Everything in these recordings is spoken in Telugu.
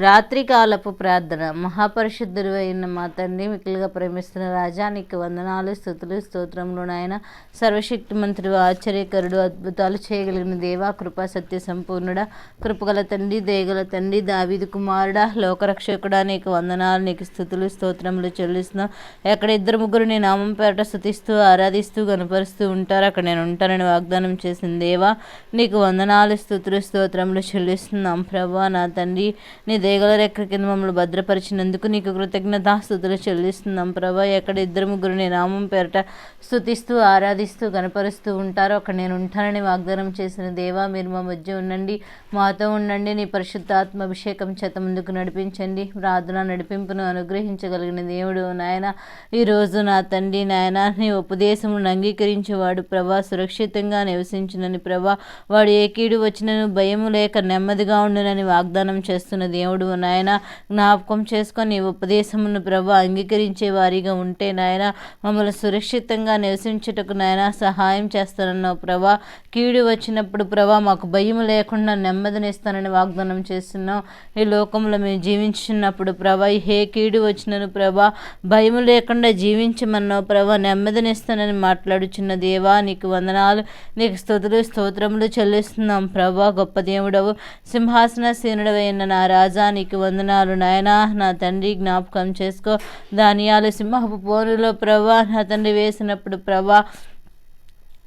రాత్రికాలపు ప్రార్థన. మహాపరిశుద్ధుడు అయిన మా తండ్రి మిక్కులుగా ప్రేమిస్తున్న రాజా నీకు వందనాలు స్థుతులు స్తోత్రములు నాయన. సర్వశక్తి మంత్రుడు ఆశ్చర్యకరుడు అద్భుతాలు చేయగలిగిన దేవా కృపా సత్య సంపూర్ణుడా. కృపగల తండ్రి దేగల తండ్రి దావిది కుమారుడా. లోకరక్షకుడా నీకు వందనాలు నీకు స్థుతులు స్తోత్రములు చెల్లిస్తున్నాం. ఎక్కడ ఇద్దరు ముగ్గురు నీ నామం పేరట స్థుతిస్తూ ఆరాధిస్తూ కనపరుస్తూ ఉంటారు అక్కడ నేను ఉంటానని వాగ్దానం చేసిన దేవా నీకు వందనాలు స్థుతులు స్తోత్రములు చెల్లిస్తున్నాం. ప్రభా నా తండ్రి నీ దేగల రెక్క కింద మమ్మల్ని భద్రపరిచినందుకు నీకు కృతజ్ఞతాస్థుతులు చెల్లిస్తున్నాం ప్రభా. ఎక్కడ ఇద్దరు ముగ్గురు నీ నామం పేరట స్థుతిస్తూ ఆరాధిస్తూ కనపరుస్తూ ఉంటారో అక్కడ నేను ఉంటానని వాగ్దానం చేసిన దేవా మీరు మా మధ్య ఉండండి మాతో ఉండండి నీ పరిశుద్ధాత్మ అభిషేకం చేత ముందుకు నడిపించండి ప్రార్థన నడిపింపును అనుగ్రహించగలిగిన దేవుడు నాయన. ఈరోజు నా తండ్రి నాయన నీ ఉపదేశమును అంగీకరించేవాడు ప్రభా సురక్షితంగా నివసించునని ప్రభా. వాడు ఏ కీడు వచ్చినను భయము లేక నెమ్మదిగా ఉండునని వాగ్దానం చేస్తున్న దేవుడు నాయన జ్ఞాపకం చేసుకొని ఉపదేశమును ప్రభు అంగీకరించే వారిగా ఉంటే నాయన మమ్మల్ని సురక్షితంగా నివసించుటకు నాయన సహాయం చేస్తానన్నావు ప్రభా. కీడు వచ్చినప్పుడు ప్రభా మాకు భయం లేకుండా నెమ్మదినిస్తానని వాగ్దానం చేస్తున్నాం. ఈ లోకంలో మేము జీవించినప్పుడు ప్రభా హే కీడు వచ్చినను ప్రభా భయం లేకుండా జీవించమన్నావు ప్రభా. నెమ్మదినిస్తానని మాట్లాడుచున్న దేవా నీకు వందనాలు నీకు స్తుతులు స్తోత్రములు చెల్లిస్తున్నాం ప్రభా. గొప్ప దేవుడవు సింహాసన సీనుడవైన నా రాజు నీకు వందనాలు నాయనా. నా తండ్రి జ్ఞాపకం చేసుకో. ధాన్యాలు సింహపు పోనులో ప్రభా నా తండ్రి వేసినప్పుడు ప్రభా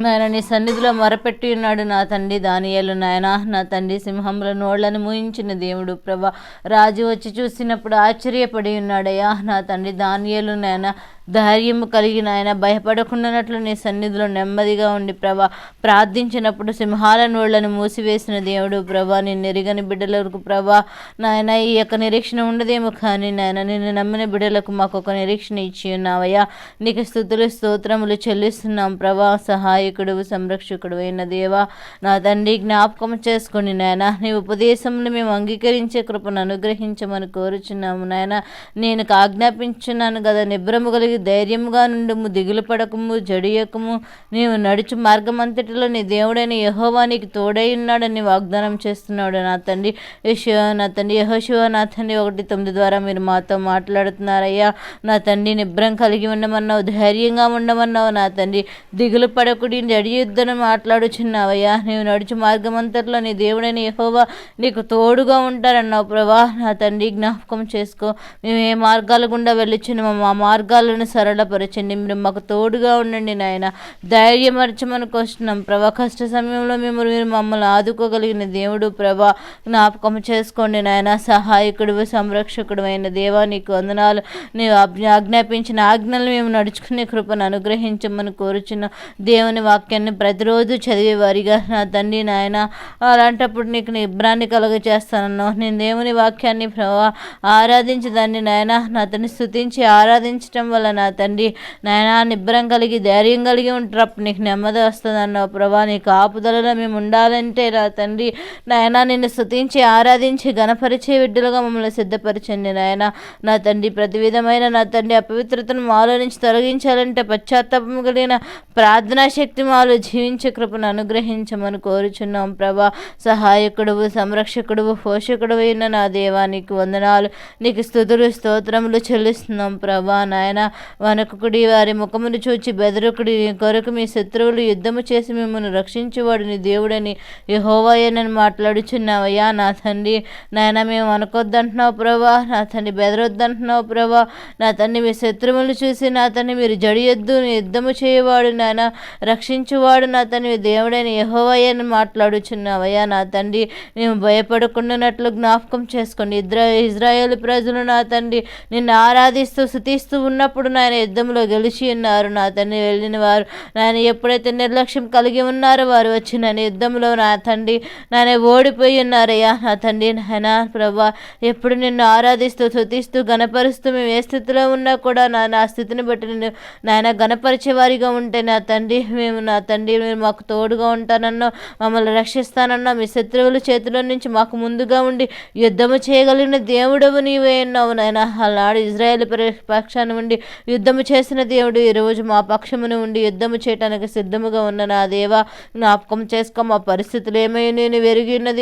నాయన నీ సన్నిధిలో మొరపెట్టి ఉన్నాడు నా తండ్రి దానియాలు నాయన. నా తండ్రి సింహముల నోళ్ళను మూయించిన దేవుడు ప్రభా రాజు వచ్చి చూసినప్పుడు ఆశ్చర్యపడి ఉన్నాడయ్యా. నా తండ్రి దానియాలు నాయన. ధైర్యము కలిగిన ఆయన భయపడకుండానట్లు నీ సన్నిధిలో నెమ్మదిగా ఉండి ప్రభా ప్రార్థించినప్పుడు సింహాల నోళ్ళను మూసివేసిన దేవుడు ప్రభా నిన్ను ఎరిగని బిడ్డలకు ప్రభా నాయన ఈ యొక్క నిరీక్షణ ఉండదేమో కానీ నాయన నిన్ను నమ్మిన బిడ్డలకు మాకు ఒక నిరీక్షణ ఇచ్చి ఉన్నావయ్యా. నీకు స్థుతులు స్తోత్రములు చెల్లిస్తున్నాం ప్రభా. సహాయకుడు సంరక్షకుడు అయిన దేవా నా తండ్రి జ్ఞాపకం చేసుకుని నాయన నీ ఉపదేశములు మేము అంగీకరించే కృపను అనుగ్రహించమని కోరుచున్నాము నాయన. నేను ఆజ్ఞాపించున్నాను కదా నిబ్రము కలిగి ధైర్యముగా నుండుము దిగులు పడకము జడియకము నీవు నడుచు మార్గమంతటిలో నీ దేవుడైన యహోవా నీకు తోడై ఉన్నాడని వాగ్దానం చేస్తున్నాడు నా తండ్రి. యశో నా తండ్రి. యహోశివ నా తండ్రి. ఒకటి తొమ్మిది ద్వారా మీరు మాతో మాట్లాడుతున్నారయ్యా. నా తండ్రి నిబ్రం కలిగి ఉండమన్నావు ధైర్యంగా ఉండమన్నావు నా తండ్రి. దిగులు పడకుడి జడియుద్ధను మాట్లాడుచున్నావయ్యా. నీవు నడుచు మార్గమంతట్లో నీ దేవుడైన యహోవా నీకు తోడుగా ఉంటారన్నావు. ప్రభా నా తండ్రి జ్ఞాపకం చేసుకో. మేము ఏ మార్గాల గుండా వెళ్ళొచ్చినామో మా మార్గాలను సరళపరచండి మీరు మాకు తోడుగా ఉండండి నాయన. ధైర్యమరచమని వస్తున్నాం ప్రభా కష్ట సమయంలో మేము మీరు మమ్మల్ని ఆదుకోగలిగిన దేవుడు ప్రభా జ్ఞాపకం చేసుకోండి నాయన. సహాయకుడు సంరక్షకుడు అయిన దేవా నీకు వందనాలు. నీవు ఆజ్ఞాపించిన ఆజ్ఞలు మేము నడుచుకునే కృపను అనుగ్రహించమని కోరుచున్న. దేవుని వాక్యాన్ని ప్రతిరోజు చదివేవారిగా నా తండ్రి నాయన అలాంటప్పుడు నీకు నిబ్రాన్ని కలుగ చేస్తానన్నావు నేను దేవుని వాక్యాన్ని ప్రభా ఆరాధించి దాన్ని నాయన. నా తండ్రి స్థుతించి ఆరాధించటం వల్ల నా తండ్రి. నాయన నిబ్బరం కలిగి ధైర్యం కలిగి ఉంటారు. అప్పుడు నీకు నెమ్మది వస్తుంది అన్నావు ప్రభా నీ కాపుదలలో మేము ఉండాలంటే నా తండ్రి. నాయన నిన్ను స్థుతించి ఆరాధించి గణపరిచే విడ్డలుగా మమ్మల్ని సిద్ధపరచండి నాయన. నా తండ్రి ప్రతి విధమైన నా తండ్రి అపవిత్రతను మాలో నుంచి తొలగించాలంటే పశ్చాత్తాపం కలిగిన ప్రార్థనా శక్తి మాలో జీవించే కృపను అనుగ్రహించమని కోరుచున్నాం ప్రభా. సహాయకుడు సంరక్షకుడు పోషకుడు అయిన నా దేవానికి వందనాలు. నీకు స్థుతులు స్తోత్రములు చెల్లిస్తున్నాం ప్రభా నాయన. వనకుడి వారి ముఖమును చూచి బెదరుకుడి కొరకు మీ శత్రువులు యుద్ధము చేసి మిమ్మల్ని రక్షించేవాడిని దేవుడని యహోవాయనని మాట్లాడుచున్నావయ్యా. నా తండ్రి నాయన మేము వనకొద్దంటున్నావు ప్రభా. నా తండ్రి బెదరొద్దంటున్నావు ప్రభా. నా తండ్రి మీ శత్రువులు చూసి నా తండ్రి మీరు జడియొద్దు యుద్ధము చేయవాడు నాయన. రక్షించువాడు నా తండ్రి దేవుడని యహోవాయని మాట్లాడుచున్నావయ్యా. నా తండ్రి మేము భయపడకుండానట్లు జ్ఞాపకం చేసుకోండి. ఇజ్రా ఇజ్రాయేల్ ప్రజలు నా తండ్రి నిన్ను ఆరాధిస్తూ శుతిస్తూ ఉన్నప్పుడు నాయన యుద్ధంలో గెలిచి ఉన్నారు. నా తండ్రి వెళ్ళిన వారు నాయన ఎప్పుడైతే నిర్లక్ష్యం కలిగి ఉన్నారో వారు వచ్చి నన్ను యుద్ధంలో నా తండ్రి నాయన ఓడిపోయి ఉన్నారయ్యా. నా తండ్రి నాయన ప్రభా ఎప్పుడు నిన్ను ఆరాధిస్తూ శుతిస్తూ గణపరుస్తూ మేము ఏ స్థితిలో ఉన్నా కూడా నా నా స్థితిని బట్టి నేను నాయన గణపరిచే వారిగా ఉంటే నా తండ్రి మేము నా తండ్రి మీరు మాకు తోడుగా ఉంటానన్నా మమ్మల్ని రక్షిస్తానన్నా మీ శత్రువుల చేతిలో నుంచి మాకు ముందుగా ఉండి యుద్ధము చేయగలిగిన దేవుడవు నీవే ఉన్నావు నాయన. ఆనాడు ఇజ్రాయెల్ పక్షాన ఉండి యుద్ధము చేసిన దేవుడు ఈరోజు మా పక్షమును ఉండి యుద్ధము చేయటానికి సిద్ధముగా ఉన్న నా దేవా జ్ఞాపకం చేసుకో మా పరిస్థితులు ఏమై నేను వెరిగి ఉన్న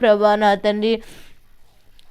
ప్రభా నా తండ్రి.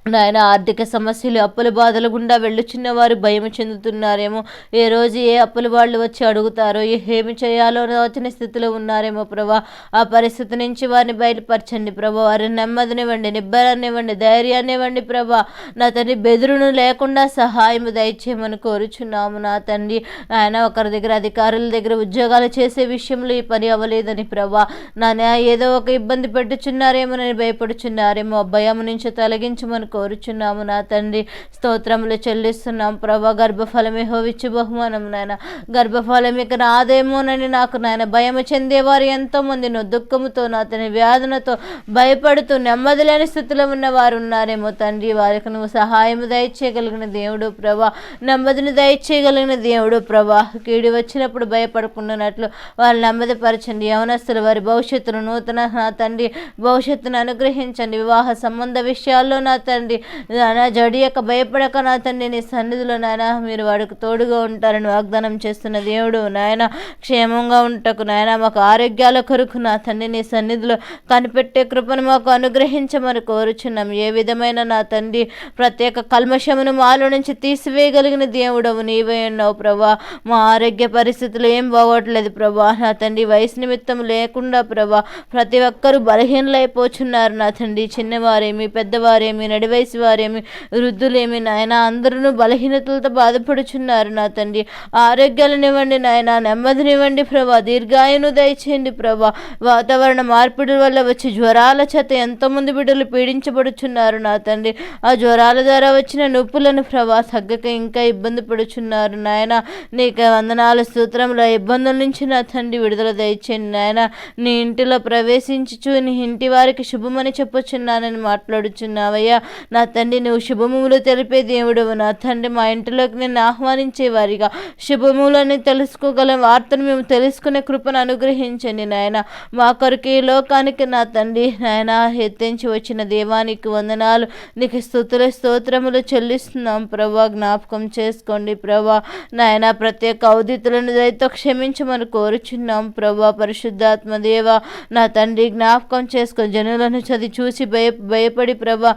నాయన ఆర్థిక సమస్యలు అప్పుల బాధలు గుండా వెళ్ళుచున్న వారు భయం చెందుతున్నారేమో. ఏ రోజు ఏ అప్పుల వాళ్ళు వచ్చి అడుగుతారో ఏమి చేయాలో వచ్చిన స్థితిలో ఉన్నారేమో ప్రభా. ఆ పరిస్థితి నుంచి వారిని బయటపరచండి ప్రభా. వారిని నెమ్మదినివ్వండి నిబ్బరాన్నివ్వండి ధైర్యాన్నివ్వండి ప్రభా. నా తండ్రి బెదురును లేకుండా సహాయం దయచేయమని కోరుచున్నాము నా తండ్రి. ఆయన ఒకరి దగ్గర అధికారుల దగ్గర ఉద్యోగాలు చేసే విషయంలో ఈ పని అవ్వలేదని ప్రభా. నా ఏదో ఒక ఇబ్బంది పెట్టుచున్నారేమోనని భయపడుచున్నారేమో. భయం నుంచి తొలగించమని కోరుచున్నాము నా తండ్రి. స్తోత్రములు చెల్లిస్తున్నాం ప్రభా. గర్భఫలమే హోవిచ్చు బహుమానం నాయన. గర్భఫలం ఇక నాదేమోనని నాకు నాయన భయం చెందేవారు ఎంతో మంది నువ్వు దుఃఖముతో నా తండ్రి వ్యాధులతో భయపడుతూ నెమ్మది లేని స్థితిలో ఉన్న వారు ఉన్నారేమో తండ్రి. వారికి నువ్వు సహాయం దయచేయగలిగిన దేవుడు ప్రభా. నెమ్మదిని దయచేయగలిగిన దేవుడు ప్రభా. కీడి వచ్చినప్పుడు భయపడకుండానట్లు వాళ్ళు నెమ్మదిపరచండి. యవనస్తులు వారి భవిష్యత్తును నూతన నా తండ్రి. భవిష్యత్తును అనుగ్రహించండి. వివాహ సంబంధ విషయాల్లో నా తండ్రి నా జడియక భయపడక నా తండ్రి నీ సన్నిధిలో నాయన మీరు వాడికి తోడుగా ఉంటారని వాగ్దానం చేస్తున్న దేవుడు నాయన క్షేమంగా ఉంటకు నాయన మాకు ఆరోగ్యాల కొరకు నా తండ్రి నీ సన్నిధిలో కనిపెట్టే కృపను మాకు అనుగ్రహించమని కోరుచున్నాం. ఏ విధమైన నా తండ్రి ప్రత్యేక కల్మషమును మాలో నుంచి తీసివేయగలిగిన దేవుడవు నీవే ఉన్నావు ప్రభా. మా ఆరోగ్య పరిస్థితులు ఏం బాగోట్లేదు ప్రభా. నా తండ్రి వయసు నిమిత్తం లేకుండా ప్రభా ప్రతి ఒక్కరూ బలహీనలైపోచున్నారు నా తండ్రి. చిన్నవారేమి పెద్దవారేమి నడివయసు వారేమి వృద్ధులేమి నాయన? అందరూ బలహీనతలతో బాధపడుచున్నారు నా తండ్రి. ఆరోగ్యాలనివ్వండి నాయన. నెమ్మదినివ్వండి ప్రభా. దీర్ఘాయును దయచేయండి ప్రభా. వాతావరణ మార్పిడి వల్ల వచ్చే జ్వరాల చేత ఎంతోమంది బిడ్డలు పీడించబడుచున్నారు నా తండ్రి. ఆ జ్వరాల ద్వారా వచ్చిన నొప్పులను ప్రభా తగ్గక ఇంకా ఇబ్బంది పడుచున్నారు నాయన. నీకు వందనాల సూత్రంలో ఇబ్బందుల నుంచి నా తండ్రి విడుదల దయచేయండి నాయన. నీ ఇంటిలో ప్రవేశించుచు నీ ఇంటి వారికి శుభమని చెప్పుచున్నానని మాట్లాడుచున్నావయ్యా. నా తండ్రి నువ్వు శుభములు తెలిపే దేవుడవు. నా తండ్రి మా ఇంటిలోకి నేను ఆహ్వానించేవారిగా శుభములని తెలుసుకోగల వార్తను మేము తెలుసుకునే కృపను అనుగ్రహించండి నాయన. మా కొరకు ఈ లోకానికి నా తండ్రి నాయన ఎత్తించి వచ్చిన దేవానికి వందనాలు. నీకు స్థుతుల స్తోత్రములు చెల్లిస్తున్నాం ప్రభా. జ్ఞాపకం చేసుకోండి ప్రభా. నాయన ప్రత్యేక ఔదితులను దయతో క్షమించమని కోరుచున్నాం ప్రభా. పరిశుద్ధాత్మ దేవ నా తండ్రి జ్ఞాపకం చేసుకో. జనులను చదివి చూసి భయ భయపడి ప్రభా.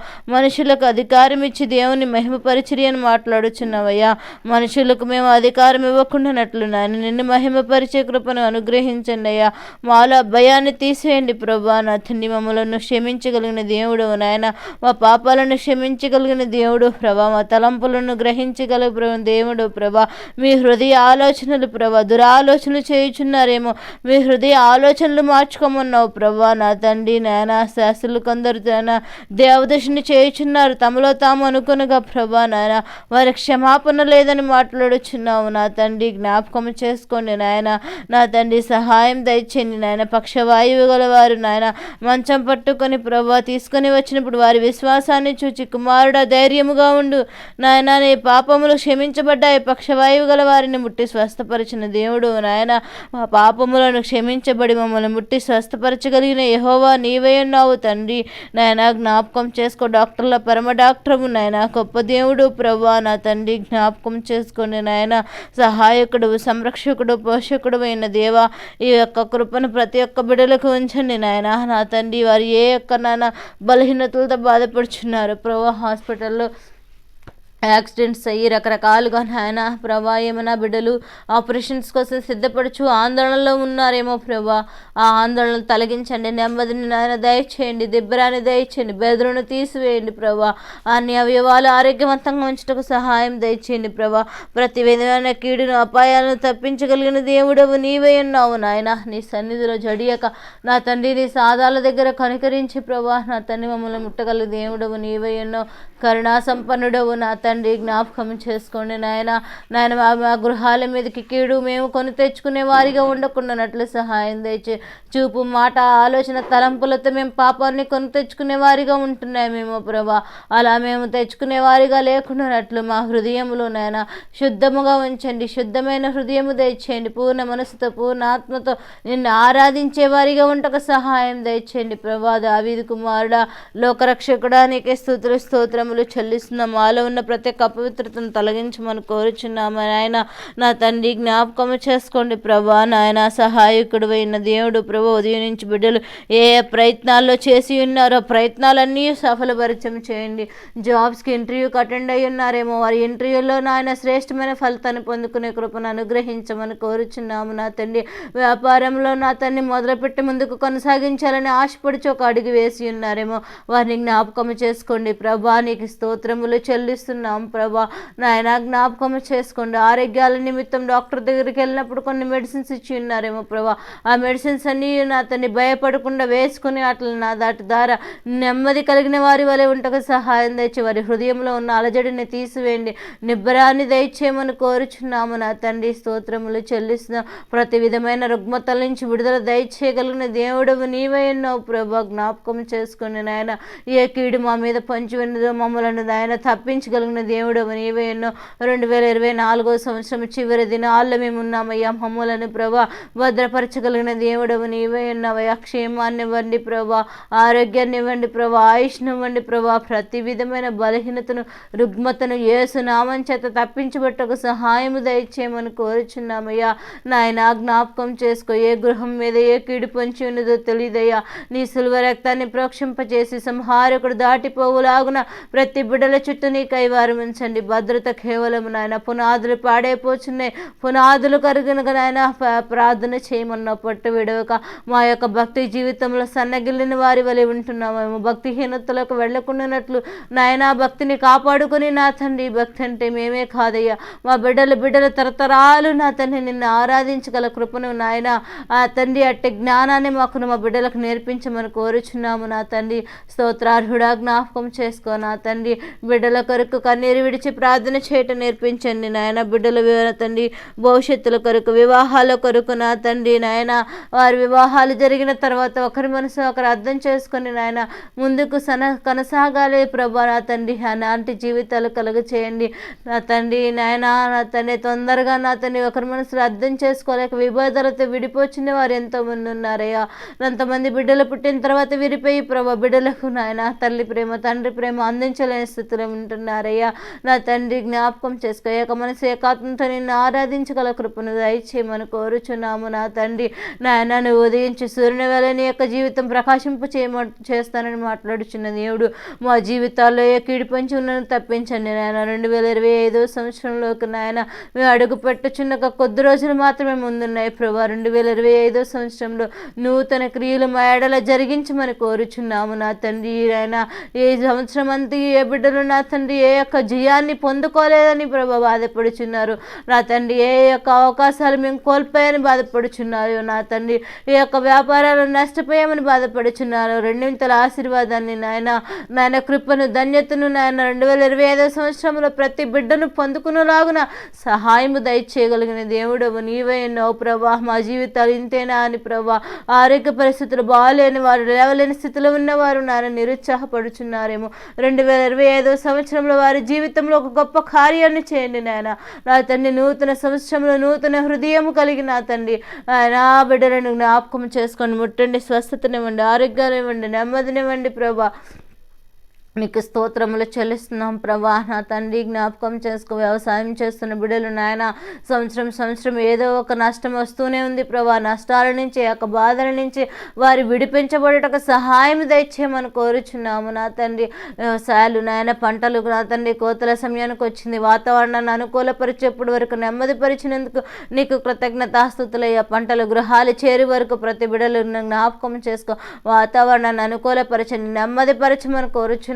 మనుషులకు అధికారం ఇచ్చి దేవుని మహిమపరిచిరి అని మాట్లాడుచున్నావయ్యా. మనుషులకు మేము అధికారం ఇవ్వకుండానట్లు నాయన నిన్ను మహిమపరిచే కృపను అనుగ్రహించండి అయ్యా మాలో భయాన్ని తీసేయండి ప్రభా నా తండ్రి మమ్మలను క్షమించగలిగిన దేవుడు నాయన మా పాపాలను క్షమించగలిగిన దేవుడు ప్రభా మా తలంపులను గ్రహించగల దేవుడు ప్రభా. మీ హృదయ ఆలోచనలు ప్రభా దురాలోచనలు చేయుచున్నారేమో. మీ హృదయ ఆలోచనలు మార్చుకోమన్నావు ప్రభా నా తండ్రి నాయన శాస్త్రులు కొందరు నాయన చేయుచు చేయుచున్నారు తమలో తాము అనుకునగా ప్రభా నాయన వారి క్షమాపణ లేదని మాట్లాడుచున్నావు నా తండ్రి. జ్ఞాపకం చేసుకోండి నాయన. నా తండ్రి సహాయం దయచేయండి నాయన. పక్షవాయువు గలవారు నాయన. మంచం పట్టుకొని ప్రభా తీసుకొని వచ్చినప్పుడు వారి విశ్వాసాన్ని చూచి కుమారుడా ధైర్యముగా ఉండు. నాయన నీ పాపములు క్షమించబడ్డాయి. పక్షవాయువు గల వారిని ముట్టి స్వస్థపరిచిన దేవుడు నాయన. మా పాపములను క్షమించబడి మమ్మల్ని ముట్టి స్వస్థపరచగలిగిన యహోవా నీవే ఉన్నావు తండ్రి. నాయన జ్ఞాపకం చేసుకో. డాక్టర్ పరమ డాక్టరము నాయన గొప్ప దేవుడు ప్రభా నా తండ్రి జ్ఞాపకం చేసుకుని నాయన సహాయకుడు సంరక్షకుడు పోషకుడు అయిన దేవా ఈ యొక్క కృపను ప్రతి ఒక్క బిడ్డలకు ఉంచండి నాయన నా తండ్రి వారు ఏ యొక్క నాన్న బలహీనతలతో బాధపడుచున్నారు ప్రభా హాస్పిటల్లో యాక్సిడెంట్స్ అయ్యి రకరకాలుగా నాయన ప్రభా ఏమైనా బిడ్డలు ఆపరేషన్స్ కోసం సిద్ధపడుచు ఆందోళనలో ఉన్నారేమో ప్రభా. ఆ ఆందోళనలు తొలగించండి నెమ్మదిని నాయన దయచేయండి దిబ్బరాన్ని దయచేయండి బెదరును తీసివేయండి ప్రభా. అన్ని అవయవాలు ఆరోగ్యవంతంగా ఉంచుటకు సహాయం దయచేయండి ప్రభా. ప్రతి విధమైన కీడును అపాయాలను తప్పించగలిగిన దేవుడవు నీవే ఉన్నావు నాయన. నీ సన్నిధిలో జడియక నా తండ్రి నీ సాదాల దగ్గర కనికరించి ప్రభా నా తండ్రి మమ్మల్ని ముట్టగల దేవుడవు నీవే ఉన్నావు. కరుణా సంపన్నుడవు నా తండ్రి. జ్ఞాపకం చేసుకోండి నాయన. నాయన మా మా గృహాల మీదకి కీడు మేము కొని తెచ్చుకునే వారిగా ఉండకుండానట్లు సహాయం తెచ్చి చూపు మాట ఆలోచన తలంపులతో మేము పాపాన్ని కొని తెచ్చుకునే వారిగా ఉంటున్నామేమో ప్రభా. అలా మేము తెచ్చుకునే వారిగా లేకుండానట్లు మా హృదయంలో నాయన శుద్ధముగా ఉంచండి. శుద్ధమైన హృదయము తెచ్చేయండి పూర్ణ మనసుతో పూర్ణ ఆత్మతో నిన్ను ఆరాధించే వారిగా ఉండక సహాయం దయచేయండి ప్రభా. దావీదు కుమారుడా లోకరక్షకుడా నీకే స్తోత్ర స్తోత్రములు చెల్లిస్తున్నాం. మాలో ఉన్న ప్రతి ప్రతి అపవిత్రతను తొలగించమని కోరుచున్నాము. నాయన నా తండ్రి జ్ఞాపకము చేసుకోండి ప్రభా. నాయన సహాయకుడు అయిన దేవుడు ప్రభు ఉదయం నుంచి బిడ్డలు ఏ ప్రయత్నాల్లో చేసి ఉన్నారో ప్రయత్నాలన్నీ సఫలపరిచయం చేయండి. జాబ్స్కి ఇంటర్వ్యూకి అటెండ్ అయ్యి ఉన్నారేమో వారి ఇంటర్వ్యూలో నాయన శ్రేష్టమైన ఫలితాన్ని పొందుకునే కృపను అనుగ్రహించమని కోరుచున్నాము. నా తండ్రి వ్యాపారంలో నా తండ్రి మొదలుపెట్టి ముందుకు కొనసాగించాలని ఆశపడిచి ఒక అడుగు వేసి ఉన్నారేమో వారిని జ్ఞాపకం చేసుకోండి. ప్రభా నీకు స్తోత్రములు చేస్తున్నాం ప్రభా. నాయన జ్ఞాపకం చేసుకోండి ఆరోగ్యాల నిమిత్తం డాక్టర్ దగ్గరికి వెళ్ళినప్పుడు కొన్ని మెడిసిన్స్ ఇచ్చి ఉన్నారేమో ప్రభా. ఆ మెడిసిన్స్ అన్నీ నా అతన్ని భయపడకుండా వేసుకుని అట్లా నా దాటి ద్వారా నెమ్మది కలిగిన వారి వలె ఉంటకు సహాయం తెచ్చి వారి హృదయంలో ఉన్న అలజడిని తీసివేయండి. నిబ్బరాన్ని దయచేయమని కోరుచున్నాము నా తండ్రి. స్తోత్రములు చెల్లిస్తున్నాం. ప్రతి విధమైన రుగ్మతల నుంచి విడుదల దయచేయగలిగిన దేవుడు నీవే ఉన్నావు ప్రభా. జ్ఞాపకం చేసుకుని నాయన ఏ కీడు మా మీద పంచి ఉన్నదో మమ్మల్ని నాయన తప్పించగలిగిన దేవుడవు నీవే ఎన్నో రెండు వేల ఇరవై నాలుగో సంవత్సరం చివరి దినాల్లో మేము ఉన్నామయ్యా మమ్మలను ప్రభా భద్రపరచగలిగిన దేవుడవు నీవే ఉన్నావయ్యా క్షేమాన్ని ఇవ్వండి ప్రభా ఆరోగ్యాన్ని ఇవ్వండి ప్రభా ఆయుష్ను ఇవ్వండి ప్రభా ప్రతి విధమైన బలహీనతను రుగ్మతను ఏసు నామం చేత తప్పించబట్టకు సహాయము దయచేయమని కోరుచున్నామయ్యా. నాయన జ్ఞాపకం చేసుకో ఏ గృహం మీద ఏ కీడు పొంచి ఉన్నదో తెలియదయ్యా. నీ సులువ రక్తాన్ని ప్రోక్షింపచేసి సంహారకుడు దాటిపోవులాగున ప్రతి బిడ్డల చుట్టూ నీ కైవ కరుమించండి భద్రత కేవలం నాయన పునాదులు పాడైపోచున్నాయి. పునాదులు కరిగిన నాయన ప్రార్థన చేయమన్న పట్టు విడవక మా యొక్క భక్తి జీవితంలో సన్నగిల్లిన వారి వలె ఉంటున్నామేమో భక్తిహీనతలకు వెళ్ళకుండానట్లు నాయన భక్తిని కాపాడుకొని నా తండ్రి భక్తి అంటే మేమే కాదయ్యా. మా బిడ్డలు బిడ్డల తరతరాలు నా తండ్రి నిన్ను ఆరాధించగల కృపను నాయన ఆ తండ్రి అట్టి జ్ఞానాన్ని మాకు మా బిడ్డలకు నేర్పించమని కోరుచున్నాము. నా తండ్రి స్తోత్రార్హుడా జ్ఞాపకం చేసుకో. నా తండ్రి బిడ్డల కొరకు కన్నీరు విడిచి ప్రార్థన చేయటం నేర్పించండి నాయన. బిడ్డల వివరణ తండ్రి భవిష్యత్తుల కొరకు వివాహాల కొరకు నా తండ్రి నాయన. వారి వివాహాలు జరిగిన తర్వాత ఒకరి మనసు ఒకరు అర్థం చేసుకొని నాయన ముందుకు సన కొనసాగాలి. ప్రభా నా తండ్రి అలాంటి జీవితాలు కలుగ చేయండి. నా తండ్రి నాయన నా తండ్రి తొందరగా నా తండ్రి ఒకరి మనసులో అర్థం చేసుకోలేక విభేదాలతో విడిపోచిన వారు ఎంతోమంది ఉన్నారయ్యా. ఎంతమంది బిడ్డలు పుట్టిన తర్వాత విరిపోయి ప్రభా బిడ్డలకు నాయన తల్లి ప్రేమ తండ్రి ప్రేమ అందించలేని స్థితిలో ఉంటున్నారయ్యా. నా తండ్రి జ్ఞాపకం చేసుకో. ఏక మనసు ఏకాత్మతో నిన్ను ఆరాధించగల కృపను దయచేయమని కోరుచున్నాము నా తండ్రి. నాయన నువ్వు ఉదయించి సూర్యుని వేళ నీ యొక్క జీవితం ప్రకాశింపు చేయమ చేస్తానని మాట్లాడుచున్న దేవుడు మా జీవితాల్లో ఏ కీడు పంచి ఉన్నను తప్పించండి నాయన. రెండు వేల ఇరవై ఐదో సంవత్సరంలోకి నాయన మేము అడుగు పెట్టుచున్న కొద్ది రోజులు మాత్రమే ముందున్నాయి ప్రభా. రెండు వేల ఇరవై ఐదో సంవత్సరంలో నూతన క్రియలు మా ఏడల జరిగించమని కోరుచున్నాము నా తండ్రి ఆయన ఏ సంవత్సరం అంతా ఏ బిడ్డలు నా తండ్రి ఏ యొక్క జయాన్ని పొందుకోలేదని ప్రభా బాధపడుచున్నారు. నా తండ్రి ఏ యొక్క అవకాశాలు మేము కోల్పోయాని బాధపడుచున్నారు. నా తండ్రి ఈ యొక్క వ్యాపారాలు నష్టపోయామని బాధపడుచున్నారు. రెండింతల ఆశీర్వాదాన్ని నాయన నాయన కృపను ధన్యతను నాయన రెండు వేల ఇరవై ఐదో సంవత్సరంలో ప్రతి బిడ్డను పొందుకునేలాగున సహాయము దయచేయగలిగిన దేవుడవు నీవే ఎన్నో ప్రభా. మా జీవితాలు ఇంతేనా అని ప్రభా. ఆరోగ్య పరిస్థితులు బాగాలేని వారు లేవలేని స్థితిలో ఉన్నవారు నాన్న నిరుత్సాహపడుచున్నారేమో. రెండు వేల ఇరవై ఐదో సంవత్సరంలో వారి జీవితంలో ఒక గొప్ప కార్యాన్ని చేయండి నాయన. నా తండ్రి నూతన సంవత్సరంలో నూతన హృదయము కలిగి నా తండ్రి ఆ, నా బిడ్డలను జ్ఞాపకం చేసుకొని ముట్టండి స్వస్థతనివ్వండి ఆరోగ్యాన్ని ఇవ్వండి నెమ్మదినివ్వండి ప్రభా. మీకు స్తోత్రములు చెల్లిస్తున్నాం ప్రభా. నా తండ్రి జ్ఞాపకం చేసుకో. వ్యవసాయం చేస్తున్న బిడ్డలు నాయన సంవత్సరం సంవత్సరం ఏదో ఒక నష్టం వస్తూనే ఉంది ప్రభా. నష్టాల నుంచి ఒక యొక్క బాధల నుంచి వారి విడిపించబడటకు సహాయం దయచేయమని కోరుచున్నాము. నా తండ్రి వ్యవసాయాలు నాయన పంటలు నా తండ్రి కోతల సమయానికి వచ్చింది. వాతావరణాన్ని అనుకూలపరిచేప్పుడు వరకు నెమ్మదిపరిచినందుకు నీకు కృతజ్ఞతాస్థుతులయ్యా. పంటలు గృహాలు చేరి వరకు ప్రతి బిడలు జ్ఞాపకం చేసుకో. వాతావరణాన్ని అనుకూలపరచండి నెమ్మదిపరచమని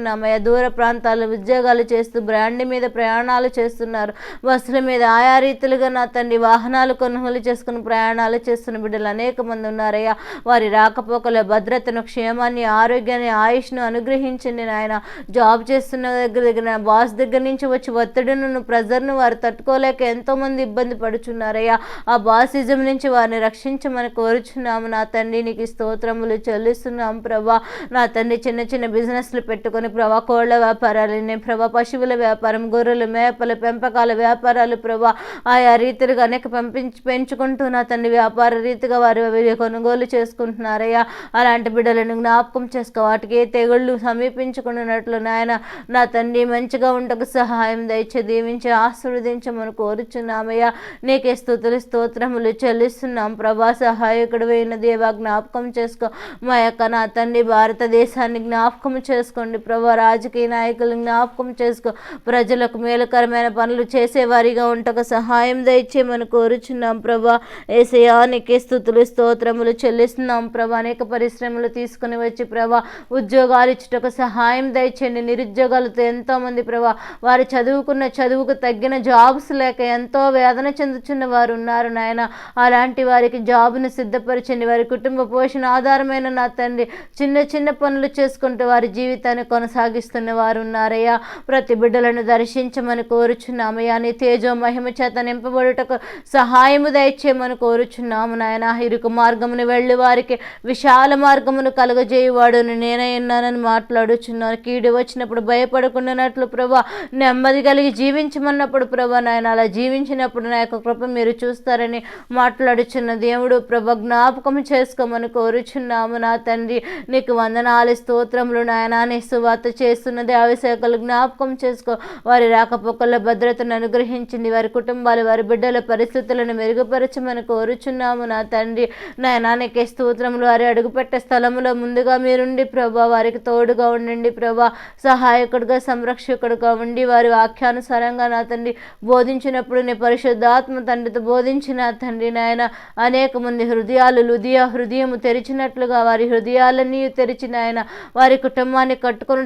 కోరుచున్నామయ్యా దూర ప్రాంతాల్లో ఉద్యోగాలు చేస్తూ బ్రాండ్ మీద ప్రయాణాలు చేస్తున్నారు. బస్సుల మీద ఆయా రీతిలుగా నా తండ్రి వాహనాలు కొనుగోలు చేసుకుని ప్రయాణాలు చేస్తున్న బిడ్డలు అనేక మంది ఉన్నారయ్యా. వారి రాకపోకల భద్రతను క్షేమాన్ని ఆరోగ్యాన్ని ఆయుష్ను అనుగ్రహించండి నాయన. జాబ్ చేస్తున్న దగ్గర దగ్గర బాస్ దగ్గర నుంచి వచ్చి ఒత్తిడిను ప్రెజర్ను వారు తట్టుకోలేక ఎంతోమంది ఇబ్బంది పడుచున్నారయ్యా. ఆ బాసిజం నుంచి వారిని రక్షించమని కోరుచున్నాము నా తండ్రి. నీకు స్తోత్రములు చెల్లిస్తున్నాం ప్రభా. నా తండ్రి చిన్న చిన్న బిజినెస్లు పెట్టుకొని ప్రభా కోళ్ళ వ్యాపారాలు ప్రభా పశువుల వ్యాపారం గొర్రెలు మేపల పెంపకాల వ్యాపారాలు ప్రభా ఆయా రీతిలుగా అనేక పంపించి పెంచుకుంటూ నా తండ్రి వ్యాపార రీతిగా వారు కొనుగోలు చేసుకుంటున్నారయ్యా. అలాంటి బిడ్డలను జ్ఞాపకం చేసుకో. వాటికి ఏ తెగుళ్ళు సమీపించుకున్నట్లు నాయన నా తండ్రి మంచిగా ఉండకు సహాయం దయచే దీవించి ఆశీర్వదించమని కోరుచున్నామయ్యా. నీకే స్థుతులు స్తోత్రములు చెల్లిస్తున్నాం ప్రభా. సహాయకుడు అయిన దేవా జ్ఞాపకం చేసుకో. మా యొక్క నా తండ్రి భారతదేశాన్ని జ్ఞాపకం చేసుకోండి ప్రభా. రాజకీయ నాయకులను జ్ఞాపకం చేసుకో. ప్రజలకు మేలుకరమైన పనులు చేసేవారిగా ఉంటక సహాయం దయచేయమని కోరుచున్నాం ప్రభా. ఏసయానికి స్థుతులు స్తోత్రములు చెల్లిస్తున్నాం ప్రభా. అనేక పరిశ్రమలు తీసుకుని వచ్చి ప్రభా ఉద్యోగాలు ఇచ్చుటకు సహాయం దయచేయండి. నిరుద్యోగాలతో ఎంతోమంది ప్రభా వారు చదువుకున్న చదువుకు తగ్గిన జాబ్స్ లేక ఎంతో వేదన చెందుతున్న వారు ఉన్నారు నాయన. అలాంటి వారికి జాబ్ను సిద్ధపరచండి. వారి కుటుంబ పోషణ ఆధారమైన నా తండ్రి. చిన్న చిన్న పనులు చేసుకుంటూ వారి జీవితాన్ని కొనసాగిస్తున్న వారు ఉన్నారయ్యా ప్రతి బిడ్డలను దర్శించమని కోరుచున్నామయ్యా నీ తేజో మహిమ చేత నింపబడుటకు సహాయము దయచేయమని కోరుచున్నాము నాయన. ఇరుకు మార్గమును వెళ్ళి వారికి విశాల మార్గమును కలుగజేయువాడు నేనే ఉన్నానని మాట్లాడుచున్నాను. కీడు వచ్చినప్పుడు భయపడకుండానట్లు ప్రభా నెమ్మది కలిగి జీవించమన్నప్పుడు ప్రభా నాయన అలా జీవించినప్పుడు నా యొక్క కృప మీరు చూస్తారని మాట్లాడుచున్న దేవుడు ప్రభ జ్ఞాపకం చేసుకోమని కోరుచున్నాము నా తండ్రి. నీకు వందనాలు స్తోత్రములు నాయన. నీ సువార్త చేస్తున్నది ఆవిశాఖలు జ్ఞాపకం చేసుకో. వారి రాకపోకల భద్రతను అనుగ్రహించింది వారి కుటుంబాలు వారి బిడ్డల పరిస్థితులను మెరుగుపరచమని కోరుచున్నాము నా తండ్రి. నాయనానికి స్తోత్రములు. వారి అడుగుపెట్టే స్థలములో ముందుగా మీరుండి ప్రభా వారికి తోడుగా ఉండండి ప్రభా. సహాయకుడుగా సంరక్షకుడుగా ఉండి వారి వాక్యానుసారంగా నా తండ్రి బోధించినప్పుడు నీ పరిశుద్ధాత్మ తండ్రితో బోధించిన తండ్రి నాయన. అనేక మంది హృదయాలు హృదయ హృదయము తెరిచినట్లుగా వారి హృదయాలన్నీ తెరిచిన ఆయన వారి కుటుంబాన్ని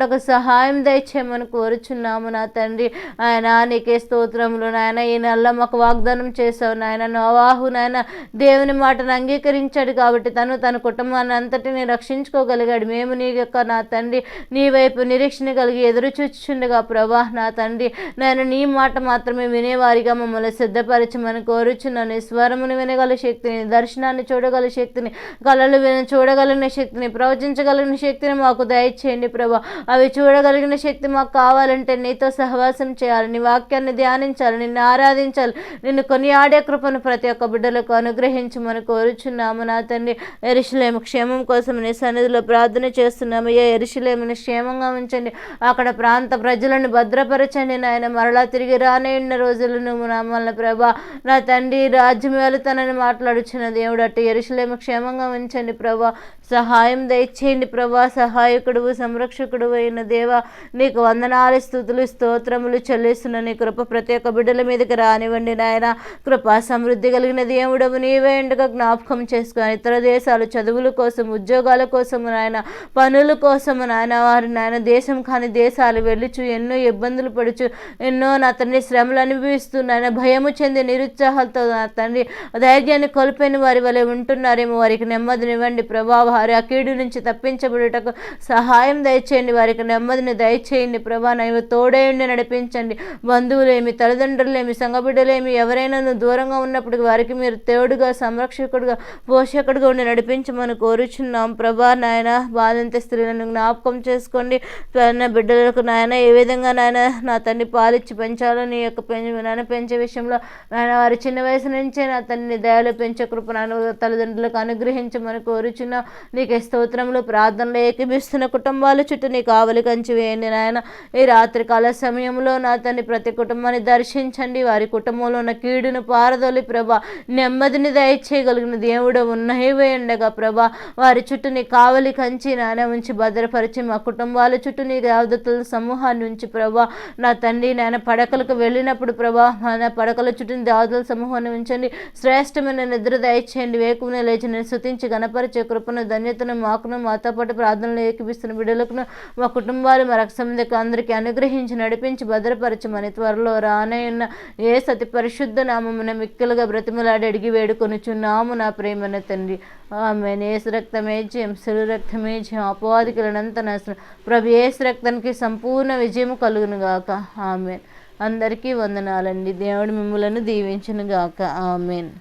మాకు సహాయం దయచేయమని కోరుచున్నాము నా తండ్రి. ఆయన నీకే స్తోత్రములు నాయన. ఈ నెలలో మాకు వాగ్దానం చేసావు నాయన. నోవాహు నాయన దేవుని మాటను అంగీకరించాడు కాబట్టి తను తన కుటుంబాన్ని అంతటిని రక్షించుకోగలిగాడు. మేము నీ యొక్క నా తండ్రి నీ వైపు నిరీక్షణ కలిగి ఎదురు చూచుండగా ప్రభా నా తండ్రి నేను నీ మాట మాత్రమే వినేవారిగా మమ్మల్ని సిద్ధపరచమని కోరుచున్నాను. స్వరమును వినగల శక్తిని దర్శనాన్ని చూడగల శక్తిని కళలు విన చూడగలిగిన శక్తిని ప్రవచించగలిగిన శక్తిని మాకు దయచేయండి ప్రభా. అవి చూడగలిగిన శక్తి మాకు కావాలంటే నీతో సహవాసం చేయాలి. నీ వాక్యాన్ని ధ్యానించాలి. నిన్ను ఆరాధించాలి. నిన్ను కొనియాడే కృపను ప్రతి ఒక్క బిడ్డలకు అనుగ్రహించమని కోరుచున్నాము నా తండ్రి. ఎరుషులేము క్షేమం కోసం నీ సన్నిధిలో ప్రార్థన చేస్తున్నాము. ఏ ఎరుషులేముని క్షేమంగా ఉంచండి. అక్కడ ప్రాంత ప్రజలను భద్రపరచండి నాయన. మరలా తిరిగి రానేయున్న రోజులను మమ్మల్ని ప్రభా. నా తండ్రి రాజ్యం వెళుతానని మాట్లాడుచున్న దేవుడు అటు ఎరుషులేము క్షేమంగా ఉంచండి ప్రభా. సహాయం దయచేయండి ప్రభా. సహాయకుడు సంరక్షకుడు అయిన దేవ నీకు వందనాలు స్థుతులు స్తోత్రములు చెల్లిస్తున్న నీ కృప ప్రతి ఒక్క బిడ్డల మీదకి రానివ్వండి నాయన. కృప సమృద్ధి కలిగిన దేవుడవు నీవే ఎండుగా జ్ఞాపకం చేసుకుని ఇతర దేశాలు చదువుల కోసం ఉద్యోగాల కోసం నాయన పనుల కోసం నాయన వారు నాయన దేశం కాని దేశాలు వెళ్ళుచు ఎన్నో ఇబ్బందులు పడుచు ఎన్నో నా తండ్రి శ్రమలు అనుభవిస్తూ నాయన భయము చెంది నిరుత్సాహాలతో నా తండ్రి ధైర్యాన్ని కోల్పోయిన వారి వలె ఉంటున్నారేమో వారికి నెమ్మదినివ్వండి ప్రభా వారి ఆ కీడు నుంచి తప్పించబడుటకు సహాయం దయచేయండి వారికి నెమ్మదిని దయచేయండి. ప్రభా నైవు తోడేయండి నడిపించండి. బంధువులేమి తల్లిదండ్రులేమి సంగబిడ్డలేమి ఎవరైనా దూరంగా ఉన్నప్పుడు వారికి మీరు తేడుగా సంరక్షకుడుగా పోషకుడుగా ఉండి నడిపించమని కోరుచున్నాం. ప్రభా నాయన బాధింత స్త్రీలను జ్ఞాపకం చేసుకోండి. నాయన బిడ్డలకు నాయన ఏ విధంగా నాయన నా తండ్రి పాలిచ్చి పెంచాలో నీ యొక్క పెంచు నాయన పెంచే విషయంలో నాయన వారి చిన్న వయసు నుంచే నా తండ్రి దయలో పెంచే కృప నాన్న తల్లిదండ్రులకు అనుగ్రహించమని కోరుచున్నాం. నీకు స్తోత్రంలో ప్రార్థనలు ఏకీభిస్తున్న కుటుంబాల చుట్టూ నీ కావలి కంచి వేయండి నాయన. ఈ రాత్రి కాల సమయంలో నా తండ్రి ప్రతి కుటుంబాన్ని దర్శించండి. వారి కుటుంబంలో ఉన్న కీడును పారదొలి ప్రభ నెమ్మదిని దయచేయగలిగిన దేవుడు ఉన్నవి వేయండగా ప్రభ. వారి చుట్టూ నీ కావలి కంచి నాయన ఉంచి భద్రపరిచి మా కుటుంబాల చుట్టూ నీ దేవదత్తుల సమూహాన్ని ఉంచి ప్రభా. నా తండ్రి నాయన పడకలకు వెళ్ళినప్పుడు ప్రభా నా పడకల చుట్టూ దేవతల సమూహాన్ని ఉంచండి. శ్రేష్టమైన నిద్ర దయచేయండి. వేకునే లేచి నేను శృతించి గణపరిచే కృపను ధన్యతను మాకును మాతో పాటు ప్రార్థనలు ఏకిపిస్తున్న బిడ్డలకును మా మా కుటుంబాలు మా రక్షకు అందరికీ అనుగ్రహించి నడిపించి భద్రపరచమని త్వరలో రానయ్యున్న ఏ సతి పరిశుద్ధ నామమున మిక్కలుగా బ్రతిమలాడి అడిగి వేడుకొనుచున్నాము నా ప్రేమన తండ్రి. ఆమె ఏసు రక్తమే జయం సిరు రక్తమే జయం అపవాదికులనంత నాశనం. ప్రభు ఏసు రక్తానికి సంపూర్ణ విజయం కలుగును గాక ఆమెన్. అందరికీ వందనాలండి. దేవుడు మిమ్మలను దీవించును గాక ఆమెన్.